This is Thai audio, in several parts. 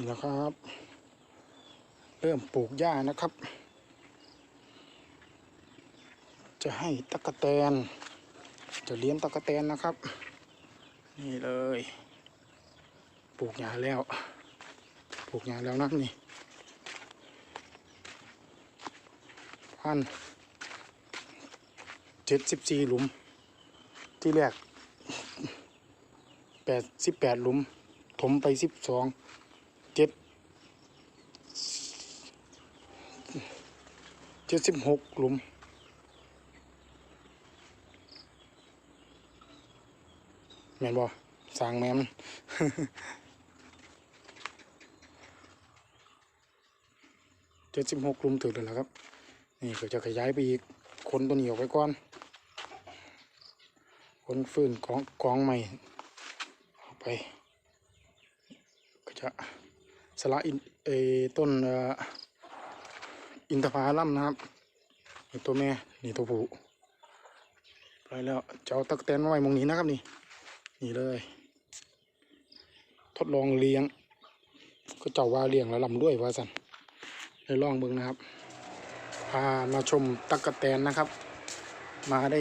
นี่แหละครับ เริ่มปลูกหญ้านะครับ จะให้ตะกะแตน จะเลี้ยงตะกะแตนนะครับ นี่เลย ปลูกหญ้าแล้ว ปลูกหญ้าแล้วนะนี่พันเจ็ดสิบสี่หลุม ที่แรกแปดสิบแปดหลุม ถมไปสิบสอง เจ็ดเจ็ดสิบหกหลุมแม่นบ่สร้างแม่นเจ็ดสิบหกหลุมถึงแล้วล่ะครับ นี่ก็จะขยายไปอีกคนตัวนี้ออกไปก่อนคนฟื้นกองกองใหม่ออกไป ก็จะ สละอินเอต้นอินทผลัมนะครับนี่ตัวแม่นี่ตัวผู้ไปแล้วจะเอาตะกแตนมาไว้มองนี้นะครับนี่นี่เลย ทดลองเลี้ยง ก็เจ้าว่าเลี้ยงแล้วลำด้วยว่าสันเลยลองเบิ่งนะครับพามาชมตะกแตนนะครับ มาได้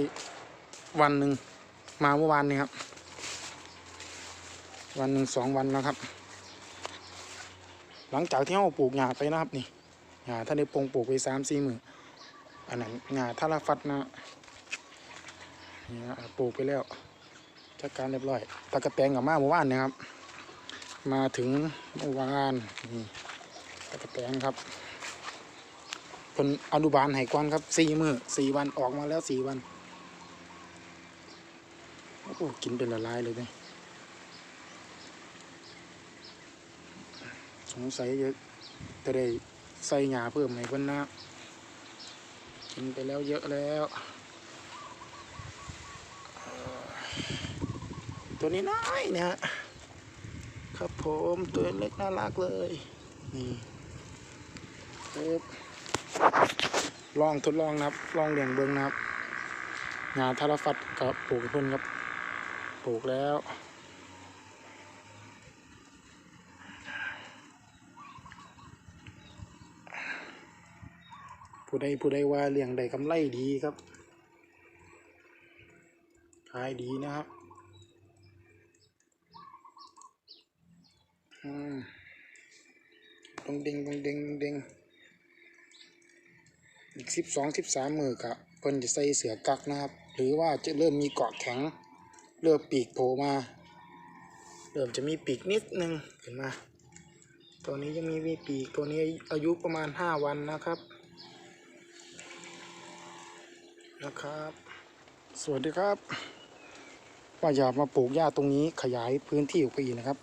วันหนึ่งมาเมื่อวานนี้ครับ วันหนึ่งสองวันแล้วครับ หลังจากที่เราปลูกหญ้าไปนะครับนี่หญ้าท่านได้ปงปลูกไปสามสี่หมืออันนั้นหญ้าทาราฟัดนะนี่นะปลูกไปแล้วจัดการเรียบร้อยตะกะแตงกับมาเมื่อวานนะครับ มาถึงเมื่อวานนี่ตะกะแตงครับคนอนุบาลให้ก่อนครับสี่มือสี่วันออกมาแล้วสี่วันโอ้กินเป็นละลายเลยเนี่ย งสัยจะจะได้ใส่หญ้าเพิ่มให้เพิ่นนะกินไปแล้วเยอะแล้วตัวนี้น้อยเนี่ยฮะครับผมตัวเล็กน่ารักเลย นี่ครับลองทดลองนะครับ ลองเลี้ยงเบิ้งนะครับหญ้าทารฟัดกับปลูกให้เพิ่นครับ ปลูกแล้ว ผู้ใดผู้ใดว่าเลี้ยงได้กำไรดีครับ ขายดีนะครับตรงเด้งตรงเด้งตรงเด้งอีกสิบสองสิบสามมือครับเพิ่นจะใส่เสือกักนะครับ หรือว่าจะเริ่มมีเกาะแข็ง เริ่มปีกโผล่มา เริ่มจะมีปีกนิดนึงเห็นไหมตัวนี้ยังมีมีปีกตัวนี้อายุประมาณห้าวันนะครับ นะครับ สวัสดีครับว่าอยากมาปลูกหญ้าตรงนี้ขยายพื้นที่ออกไปอีกนะครับ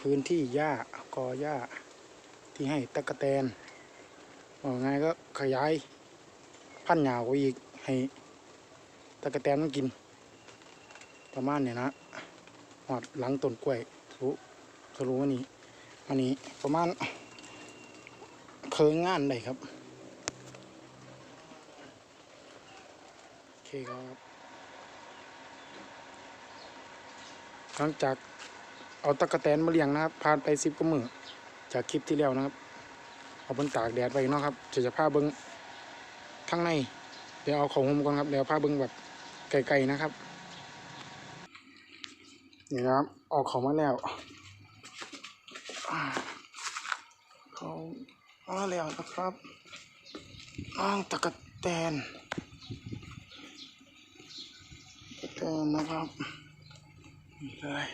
พื้นที่หญ้ากอหญ้าที่ให้ตะกะแตนว่าไงก็ขยายพันหญ้ากไปอีกให้ตะกะแตนมันกิน ประมาณเนี่ยนะหอดหลังต้นกล้วยรู้สรู้ว่านี่อันนี้ประมาณเคยงานได้ครับ โอเคครับ หลังจากเอาตะกะแตนมาเลี้ยงนะครับ ผ่านไปสิบกว่ามือจากคลิปที่แล้วนะครับ เอาบนตากแดดไว้เนาะครับจะจะพาเบิ้งข้างใน เดี๋ยวเอาของผมก่อนครับ เดี๋ยวพาเบิ้งแบบไกลๆนะครับนี่นะครับออกของมาแล้วอ่าเขามาแล้วนะครับอ้างตะกะแตน เติมนะครับนี่เลย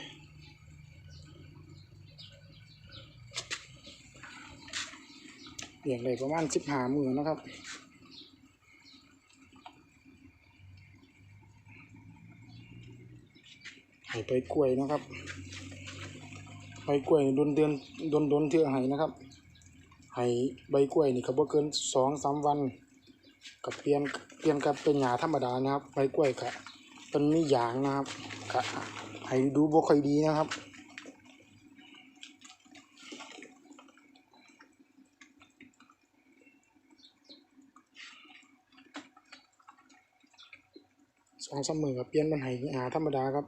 เลี้ยงเลยประมาณสิบหามือนะครับให้ไปกล้วยนะครับใบกล้วยโดนเดือนโดนโดนเทื่อให้นะครับให้ใบกล้วยนี่ก็บ่เกินสองสามวันกับเปลี่ยนเปลี่ยนกับเป็นหญ้าธรรมดานะครับใบกล้วยกะ เป็นมีหยางนะครับให้ดูบ่ค่อยดีนะครับสองสามมือกับเปลี่ยนเป็นให้หาธรรมดาครับ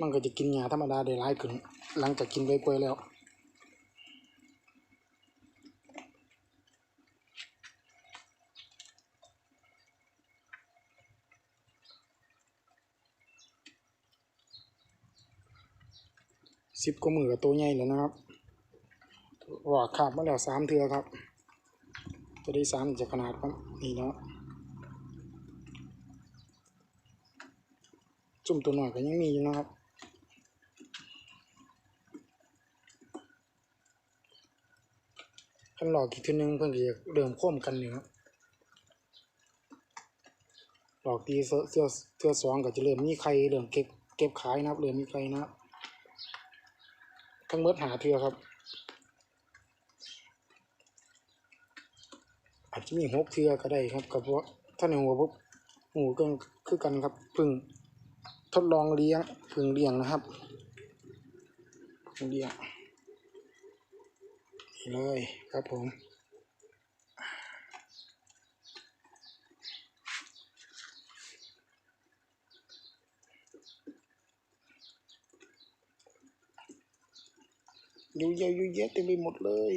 มันก็จะกินหญ้าธรรมดาได้หลายขึ้น หลังจากกินใบกล้วยแล้ว สิบกว่ามือกับตัวใหญ่แล้วนะครับว่าขาบมาแล้วสามเทือครับ ตัวที่สามจะขนาดครับนี่เนาะจุ่มตัวหน่อยก็ยังมีอยู่นะครับขันหลอกอีกทีนึงเพื่อนจะเริ่มโค้มกันอยู่ครับหลอกตีเสื้อเสื้อเสื้อสองก็จะเริ่มมีใครเริ่มเก็บเก็บขายนะครับเริ่มมีใครนะครับ ทั้งเมดหาเทือครับ อาจจะมีหกเทือก็ได้ครับกับว่าถ้าในหัวปุ๊บหูก็คือกันครับพึ่งทดลองเลี้ยงพึ่งเลี้ยงนะครับพึ่งเลี้ยงนี่เลยครับผม อยู่เยอะอ